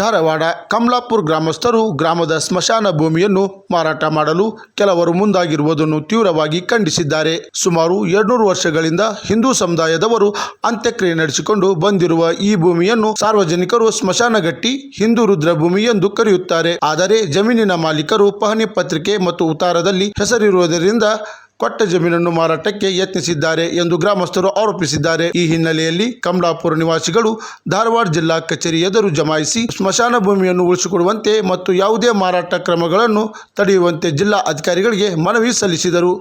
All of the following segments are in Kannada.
ಧಾರವಾಡ ಕಮಲಾಪುರ ಗ್ರಾಮಸ್ಥರು ಗ್ರಾಮದ ಸ್ಮಶಾನ ಭೂಮಿಯನ್ನು ಮಾರಾಟ ಮಾಡಲು ಕೆಲವರು ಮುಂದಾಗಿರುವುದನ್ನು ತೀವ್ರವಾಗಿ ಖಂಡಿಸಿದ್ದಾರೆ. ಸುಮಾರು ಎರಡ್ನೂರು ವರ್ಷಗಳಿಂದ ಹಿಂದೂ ಸಮುದಾಯದವರು ಅಂತ್ಯಕ್ರಿಯೆ ನಡೆಸಿಕೊಂಡು ಬಂದಿರುವ ಈ ಭೂಮಿಯನ್ನು ಸಾರ್ವಜನಿಕರು ಸ್ಮಶಾನಗಟ್ಟಿ ಹಿಂದೂ ರುದ್ರ ಭೂಮಿ ಎಂದು ಕರೆಯುತ್ತಾರೆ. ಆದರೆ ಜಮೀನಿನ ಮಾಲೀಕರು ಪಹಣಿ ಪತ್ರಿಕೆ ಮತ್ತು ಉತ್ತಾರದಲ್ಲಿ ಹೆಸರಿರುವುದರಿಂದ ಕೊಟ್ಟ ಜಮೀನನ್ನು ಮಾರಾಟಕ್ಕೆ ಯತ್ನಿಸಿದ್ದಾರೆ ಎಂದು ಗ್ರಾಮಸ್ಥರು ಆರೋಪಿಸಿದ್ದಾರೆ. ಈ ಹಿನ್ನೆಲೆಯಲ್ಲಿ ಕಮಲಾಪುರ ನಿವಾಸಿಗಳು ಧಾರವಾಡ ಜಿಲ್ಲಾ ಕಚೇರಿ ಎದುರು ಜಮಾಯಿಸಿ ಸ್ಮಶಾನ ಭೂಮಿಯನ್ನು ಉಳಿಸಿಕೊಡುವಂತೆ ಮತ್ತು ಯಾವುದೇ ಮಾರಾಟ ಕ್ರಮಗಳನ್ನು ತಡೆಯುವಂತೆ ಜಿಲ್ಲಾ ಅಧಿಕಾರಿಗಳಿಗೆ ಮನವಿ ಸಲ್ಲಿಸಿದರು.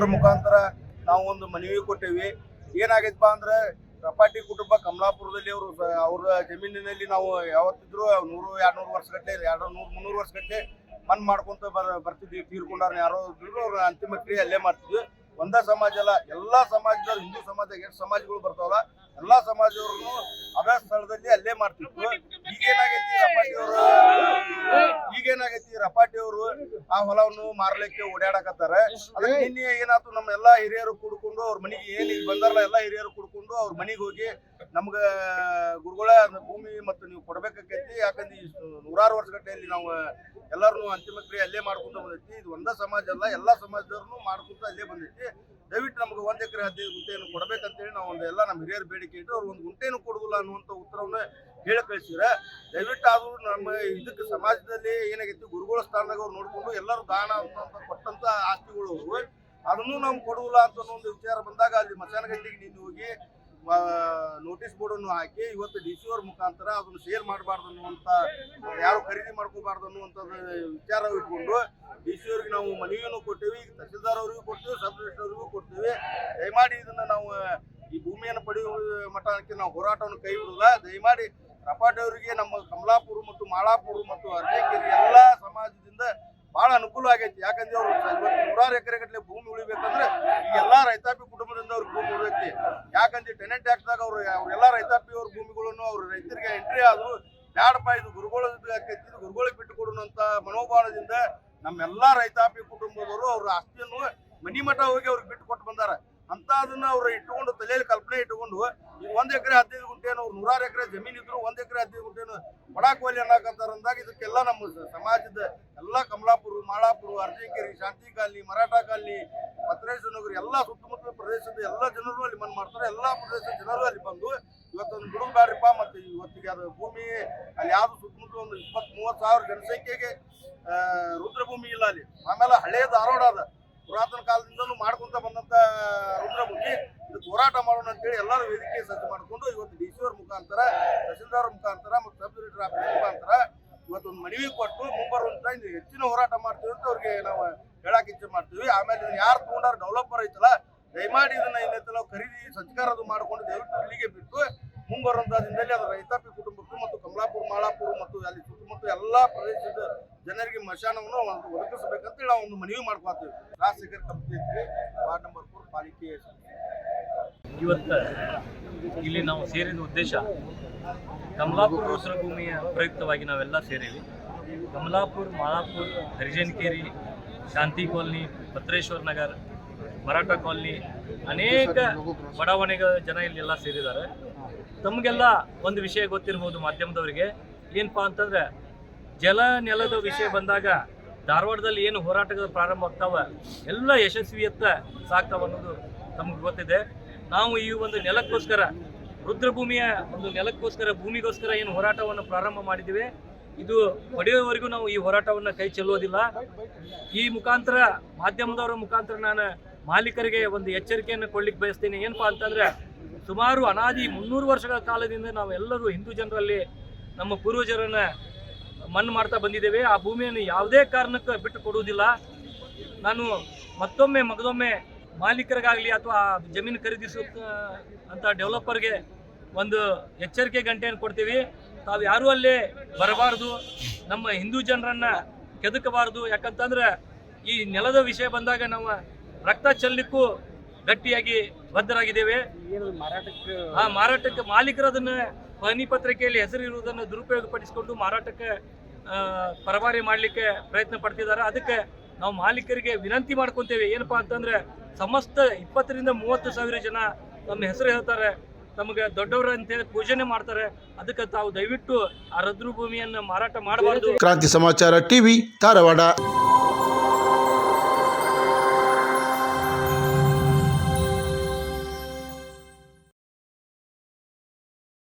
ಸಿಒರ ಮುಖಾಂತರ ನಾವು ಒಂದು ಮನವಿ ಕೊಟ್ಟೇವಿ. ಏನಾಗೈತಪ್ಪ ಅಂದ್ರೆ ರಪಾಟಿ ಕುಟುಂಬ ಕಮಲಾಪುರದಲ್ಲಿ ಅವರು ಅವರ ಜಮೀನಿನಲ್ಲಿ ನಾವು ಯಾವತ್ತಿದ್ರು ನೂರು ಎರಡು ನೂರು ವರ್ಷಗಟ್ಟಲೆ, ಎರಡು ನೂರು, ಮುನ್ನೂರು ವರ್ಷಗಟ್ಟಲೆ ಮನ್ ಮಾಡ್ಕೊಂತ ಬರ್ ಬರ್ತಿದ್ವಿ ತೀರ್ಕೊಂಡಾರ ಯಾರೋ ಇದ್ರು ಅವ್ರ ಅಂತಿಮ ಕ್ರಿಯೆ ಅಲ್ಲೇ ಮಾಡ್ತಿದ್ವಿ. ಒಂದೇ ಸಮಾಜ ಅಲ್ಲ, ಎಲ್ಲಾ ಸಮಾಜದವ್ರು, ಹಿಂದೂ ಸಮಾಜ ಎಷ್ಟು ಸಮಾಜಗಳು ಬರ್ತಾವಲ್ಲ, ಎಲ್ಲಾ ಸಮಾಜದವ್ರು ಅದೇ ಸ್ಥಳದಲ್ಲಿ ಅಲ್ಲೇ ಮಾಡ್ತಿದ್ವು. ಆ ಹೊಲವನ್ನು ಮಾರ್ಲಿಕ್ಕೆ ಓಡಾಡಕತ್ತಾರ. ಅದಕ್ಕೆ ನಿನ್ನೆ ಏನಾಯ್ತು ನಮ್ಮ ಎಲ್ಲಾ ಹಿರಿಯರು ಕೂಡ್ಕೊಂಡು ಅವ್ರ ಮನೆಗೆ ಏನ್ ಈಗ ಬಂದಾರಲ್ಲ ಎಲ್ಲಾ ಹಿರಿಯರು ಕೂಡ್ಕೊಂಡು ಅವ್ರ ಮನೆಗೆ ಹೋಗಿ ನಮ್ಗ ಗುರುಗಳ ಭೂಮಿ ಮತ್ತು ನೀವು ಕೊಡ್ಬೇಕಾಕೈತಿ. ಯಾಕಂದ್ರೆ ನೂರಾರು ವರ್ಷಗಟ್ಟೆಯಲ್ಲಿ ನಾವು ಎಲ್ಲಾರು ಅಂತಿಮ ಕ್ರಿಯೆ ಅಲ್ಲೇ ಮಾಡ್ಕೊಂತ ಬಂದೈತಿ. ಇದು ಒಂದ ಸಮಾಜ ಅಲ್ಲ ಎಲ್ಲಾ ಸಮಾಜದವ್ರು ಮಾಡ್ಕೊಂತ ಅಲ್ಲೇ ಬಂದೈತಿ. ದಯವಿಟ್ಟು ನಮ್ಗೆ ಒಂದ್ ಎಕರೆ ಹದಿನೈದು ಗುಂಟೆಯನ್ನು ಕೊಡ್ಬೇಕಂತೇಳಿ ನಾವು ಒಂದು ಎಲ್ಲ ನಮ್ಮ ಹಿರಿಯರ ಬೇಡಿಕೆ ಇಟ್ಟು ಅವ್ರು ಒಂದು ಗುಂಟೆಯನ್ನು ಕೊಡುದಿಲ್ಲ ಅನ್ನುವಂಥ ಉತ್ತರವನ್ನ ಹೇಳಿ ಕಳಿಸಿದ್ರೆ, ದಯವಿಟ್ಟು ಆದ್ರೂ ನಮ್ಮ ಇದಕ್ಕೆ ಸಮಾಜದಲ್ಲಿ ಏನಾಗೈತಿ ಗುರುಗಳ ಸ್ಥಾನದಾಗ ಅವ್ರು ನೋಡಿಕೊಂಡು ಎಲ್ಲರೂ ದಾನ ಅಂತ ಕೊಟ್ಟಂತ ಆಸ್ತಿಗಳು. ಅದನ್ನು ನಾವು ಕೊಡುವಲ್ಲ ಅಂತ ಒಂದು ವಿಚಾರ ಬಂದಾಗ ಅಲ್ಲಿ ಮಸಾನಗಟ್ಟಿಗೆ ನೀನು ಹೋಗಿ ನೋಟಿಸ್ ಬೋರ್ಡನ್ನು ಹಾಕಿ, ಇವತ್ತು ಡಿ ಸಿ ಅವ್ರ ಮುಖಾಂತರ ಅದನ್ನು ಸೇಲ್ ಮಾಡಬಾರ್ದು ಅನ್ನುವಂತ, ಯಾರು ಖರೀದಿ ಮಾಡ್ಕೋಬಾರ್ದು ಅನ್ನುವಂಥದ್ದು ವಿಚಾರ ಇಟ್ಕೊಂಡು ಡಿ ಸಿ ಅವ್ರಿಗೆ ನಾವು ಮನವಿಯನ್ನು ಕೊಟ್ಟೇವೆ ತಹಸೀಲ್ದಾರ್ ಅವರಿಗೂ ಕೊಡ್ತೀವಿ ಸಬ್ ಅವರಿಗೂ ಕೊಡ್ತೀವಿ ದಯಮಾಡಿ ಇದನ್ನು ನಾವು, ಈ ಭೂಮಿಯನ್ನು ಪಡೆಯುವ ಮಟ್ಟಕ್ಕೆ ನಾವು ಹೋರಾಟವನ್ನು ಕೈ ಬಿಡುವುದಿಲ್ಲ ದಯಮಾಡಿ ರಪಾಟಿ ಅವರಿಗೆ ನಮ್ಮ ಕಮಲಾಪುರ ಮತ್ತು ಮಾಳಾಪುರ ಮತ್ತು ಅರ್ಜೇಕೆರೆ ಎಲ್ಲ ಸಮಾಜದಿಂದ ಬಹಳ ಅನುಕೂಲ ಆಗೈತಿ. ಯಾಕಂದ್ರೆ ಅವ್ರು ಇವತ್ತು ನೂರಾರು ಎಕರೆ ಗಟ್ಟಲೆ ಭೂಮಿ ಉಳಿಬೇಕಂದ್ರೆ ಈ ಎಲ್ಲಾ ರೈತಾಪಿ ಕುಟುಂಬದಿಂದ ಅವ್ರ ಭೂಮಿ ಉಳಿದೈತಿ ಯಾಕಂದ್ರೆ ಟೆನೆಂಟ್ ಹಾಕ್ದಾಗ ಅವ್ರು ಎಲ್ಲ ರೈತಾಪಿ ಅವ್ರ ಭೂಮಿಗಳನ್ನು ಅವ್ರ ರೈತರಿಗೆ ಎಂಟ್ರಿ ಆದ್ರು ಬ್ಯಾಡಪ್ಪ, ಇದು ಗುರುಗಳ ಆಕೈತಿ ಗುರುಗಳಿಗೆ ಬಿಟ್ಟು ಕೊಡುವಂತ ಮನೋಭಾವದಿಂದ ನಮ್ಮೆಲ್ಲಾ ರೈತಾಪಿ ಕುಟುಂಬದವರು ಅವ್ರ ಆಸ್ತಿಯನ್ನು ಮನಿ ಮಠ ಹೋಗಿ ಅವ್ರಿಗೆ ಬಿಟ್ಟು ಕೊಟ್ಟು ಬಂದಾರ. ಅಂತ ಅದನ್ನ ಅವ್ರು ಇಟ್ಟುಕೊಂಡು ತಲೆಯಲ್ಲಿ ಕಲ್ಪನೆ ಇಟ್ಟುಕೊಂಡು ಈಗ ಒಂದ್ ಎಕರೆ ಹದಿನೈದು ಗುಂಟೆನು ಅವ್ರು ನೂರಾರು ಎಕರೆ ಜಮೀನು ಇದ್ರು ಒಂದ್ ಎಕರೆ ಹದಿನೈದು ಗುಂಟೆನು ಬಡಾಕೋಲಿ ಅನ್ನಕಂತಾರ ಅಂದಾಗ ಇದಕ್ಕೆಲ್ಲ ನಮ್ಮ ಸಮಾಜದ ಎಲ್ಲಾ ಕಮಲಾಪುರ ಮಾಳಾಪುರ ಅರ್ಜಿಕೆರೆ ಶಾಂತಿ ಕಾಲಿ ಮರಾಠ ಕಾಲಿ ನಗರ, ಎಲ್ಲ ಸುತ್ತಮುತ್ತಲ ಪ್ರದೇಶದ ಎಲ್ಲ ಜನರು ಅಲ್ಲಿ ಮನ್ ಮಾಡ್ತಾರೆ. ಎಲ್ಲಾ ಪ್ರದೇಶದ ಜನರು ಅಲ್ಲಿ ಬಂದು ಇವತ್ತೊಂದು ಬಿಡುಗು ಬ್ಯಾಡ್ರಿಪ್ಪ ಮತ್ತೆ ಇವತ್ತಿಗೆ ಅದು ಭೂಮಿ ಅಲ್ಲಿ ಯಾವ್ದು ಸುತ್ತಮುತ್ತ ಒಂದು ಇಪ್ಪತ್ತ್ ಮೂವತ್ತು ಸಾವಿರ ಜನಸಂಖ್ಯೆಗೆ ರುದ್ರಭೂಮಿ ಇಲ್ಲ ಅಲ್ಲಿ. ಆಮೇಲೆ ಹಳೆಯ ಧಾರವಾಡ ಅದ. ಪುರಾತನ ಕಾಲದಿಂದಲೂ ಮಾಡ್ಕೊಂತ ಬಂದಂತ ರುದ್ರಭೂಮಿ ಇದಕ್ಕೆ ಹೋರಾಟ ಮಾಡೋಣ ಅಂತೇಳಿ ಎಲ್ಲರೂ ವೇದಿಕೆ ಸಜ್ಜು ಮಾಡಿಕೊಂಡು ಇವತ್ತು ಡಿ ಸಿ ಅವ್ರ ಮುಖಾಂತರ, ತಹಸೀಲ್ದಾರ್ ಮುಖಾಂತರ ಮತ್ತು ಸಬ್ ರಿಜಿಸ್ಟರ್ ಆಫೀಸ್ ಮುಖಾಂತರ ಇವತ್ತೊಂದು ಮನವಿ ಕೊಟ್ಟು ಮುಂಬರುವಂತ ಹೆಚ್ಚಿನ ಹೋರಾಟ ಮಾಡ್ತೀವಿ ಅಂತ ಅವ್ರಿಗೆ ನಾವು ಹೇಳಕ್ ಇಚ್ಛೆ ಮಾಡ್ತೀವಿ. ಆಮೇಲೆ ಇದನ್ನ ಯಾರು ತಗೊಂಡಾರ ಡೆವಲಪರ್ ಐತಲ್ಲ, ದಯಮಾಡಿ ಇದನ್ನ ಏನೈತಲ್ಲ ಖರೀದಿ ಸಂಸ್ಕಾರ ಅದು ಮಾಡ್ಕೊಂಡು ದಯವಿಟ್ಟು ಇಲ್ಲಿಗೆ ಬಿಟ್ಟು ಮುಂಬರುವಂತ ದಿನದಲ್ಲಿ ಅದು ರೈತಾಪಿ ಕುಟುಂಬಕ್ಕೂ ಮತ್ತು ಕಮಲಾಪುರ ಮಾಳಾಪುರ ಮತ್ತು ಅಲ್ಲಿ ಸುತ್ತಮುತ್ತ ಎಲ್ಲಾ ಪ್ರದೇಶದ ಜನರಿಗೆ ಮಶಾನವನ್ನು ಒಂದು ಒದಗಿಸಬೇಕಂತ ನಾವು ಒಂದು ಮನವಿ ಮಾಡ್ಕೊತೀವಿ Rajashekhar company ward number four ಪಾಲಿಕೆ ಇವತ್ತು, ಇಲ್ಲಿ ನಾವು ಸೇರಿದ ಉದ್ದೇಶ, ಕಮಲಾಪುರ ಉಸಿರು ಭೂಮಿಯ ಪ್ರಯುಕ್ತವಾಗಿ ನಾವೆಲ್ಲ ಸೇರಿವಿ ಕಮಲಾಪುರ ಮಾಲಾಪುರ ಹರಿಜನಕೇರಿ, ಶಾಂತಿ ಕಾಲನಿ, ಭದ್ರೇಶ್ವರ್ ನಗರ್, ಮರಾಠ ಕಾಲನಿ, ಅನೇಕ ಬಡಾವಣೆಗಳ ಜನ ಇಲ್ಲೆಲ್ಲ ಸೇರಿದ್ದಾರೆ. ತಮಗೆಲ್ಲ ಒಂದು ವಿಷಯ ಗೊತ್ತಿರ್ಬೋದು ಮಾಧ್ಯಮದವರಿಗೆ. ಏನಪ್ಪಾ ಅಂತಂದ್ರೆ, ಜಲ ನೆಲದ ವಿಷಯ ಬಂದಾಗ ಧಾರವಾಡದಲ್ಲಿ ಏನು ಹೋರಾಟಗಳು ಪ್ರಾರಂಭ ಆಗ್ತಾವ, ಎಲ್ಲ ಯಶಸ್ವಿಯತ್ತ ಸಾಕ್ತಾವ ಅನ್ನೋದು ತಮಗೆ ಗೊತ್ತಿದೆ. ನಾವು ಈ ಒಂದು ನೆಲಕ್ಕೋಸ್ಕರ ರುದ್ರಭೂಮಿಯ ಒಂದು ನೆಲಕ್ಕೋಸ್ಕರ ಭೂಮಿಗೋಸ್ಕರ ಏನು ಹೋರಾಟವನ್ನು ಪ್ರಾರಂಭ ಮಾಡಿದ್ದೇವೆ. ಇದು ಪಡೆಯುವವರೆಗೂ ನಾವು ಈ ಹೋರಾಟವನ್ನು ಕೈ ಚೆಲ್ಲುವುದಿಲ್ಲ. ಈ ಮುಖಾಂತರ ಮಾಧ್ಯಮದವರ ಮುಖಾಂತರ ನಾನು ಮಾಲೀಕರಿಗೆ ಒಂದು ಎಚ್ಚರಿಕೆಯನ್ನು ಕೊಡ್ಲಿಕ್ಕೆ ಬಯಸ್ತೀನಿ. ಏನಪ್ಪಾ ಅಂತಂದ್ರೆ ಸುಮಾರು ಅನಾದಿ ಮುನ್ನೂರು ವರ್ಷಗಳ ಕಾಲದಿಂದ ನಾವೆಲ್ಲರೂ ಹಿಂದೂ ಜನರಲ್ಲಿ ನಮ್ಮ ಪೂರ್ವಜರನ್ನ ಮಣ್ಣು ಮಾಡ್ತಾ ಬಂದಿದ್ದೇವೆ. ಆ ಭೂಮಿಯನ್ನು ಯಾವುದೇ ಕಾರಣಕ್ಕೆ ಬಿಟ್ಟು ಕೊಡುವುದಿಲ್ಲ ನಾನು ಮತ್ತೊಮ್ಮೆ ಮಗದೊಮ್ಮೆ ಮಾಲೀಕರಿಗಾಗಲಿ ಅಥವಾ ಜಮೀನು ಖರೀದಿಸುತ್ತ ಅಂತ ಡೆವಲಪರ್ಗೆ ಒಂದು ಎಚ್ಚರಿಕೆ ಗಂಟೆಯನ್ನು ಕೊಡ್ತೀವಿ. ತಾವು ಯಾರೂ ಅಲ್ಲಿ ಬರಬಾರ್ದು. ನಮ್ಮ ಹಿಂದೂ ಜನರನ್ನ ಕೆದಕಬಾರ್ದು. ಯಾಕಂತಂದ್ರೆ ಈ ನೆಲದ ವಿಷಯ ಬಂದಾಗ ನಾವು ರಕ್ತ ಚೆಲ್ಲಲಿಕ್ಕೂ ಗಟ್ಟಿಯಾಗಿ ಬದ್ಧರಾಗಿದ್ದೇವೆ. ಆ, ಮಾರಾಟಕ್ಕೆ ಮಾಲೀಕರು ಅದನ್ನ ಪಹಣಿ ಪತ್ರಿಕೆಯಲ್ಲಿ ಹೆಸರು ಇರುವುದನ್ನು ದುರುಪಯೋಗಪಡಿಸಿಕೊಂಡು ಮಾರಾಟಕ್ಕೆ ಪರಬಾರಿ ಮಾಡಲಿಕ್ಕೆ ಪ್ರಯತ್ನ ಪಡ್ತಿದ್ದಾರೆ. ಅದಕ್ಕೆ ನಾವು ಮಾಲೀಕರಿಗೆ ವಿನಂತಿ ಮಾಡ್ಕೊತೇವೆ. ಏನಪ್ಪಾ ಅಂತಂದ್ರೆ ಸಮಸ್ತ ಇಪ್ಪತ್ತರಿಂದ ಮೂವತ್ತು ಸಾವಿರ ಜನ ತಮ್ಮ ಹೆಸರು ಹೇಳ್ತಾರೆ. ತಮಗೆ ದೊಡ್ಡವರು ಅಂತೇಳಿ ಪೂಜನೆ ಮಾಡ್ತಾರೆ. ಅದಕ್ಕೆ ತಾವು ದಯವಿಟ್ಟು ಆ ರದ್ರು ಭೂಮಿಯನ್ನು ಮಾರಾಟ ಮಾಡಬಾರದು. ಕ್ರಾಂತಿ ಸಮಾಚಾರ ಟಿವಿ, ಧಾರವಾಡ.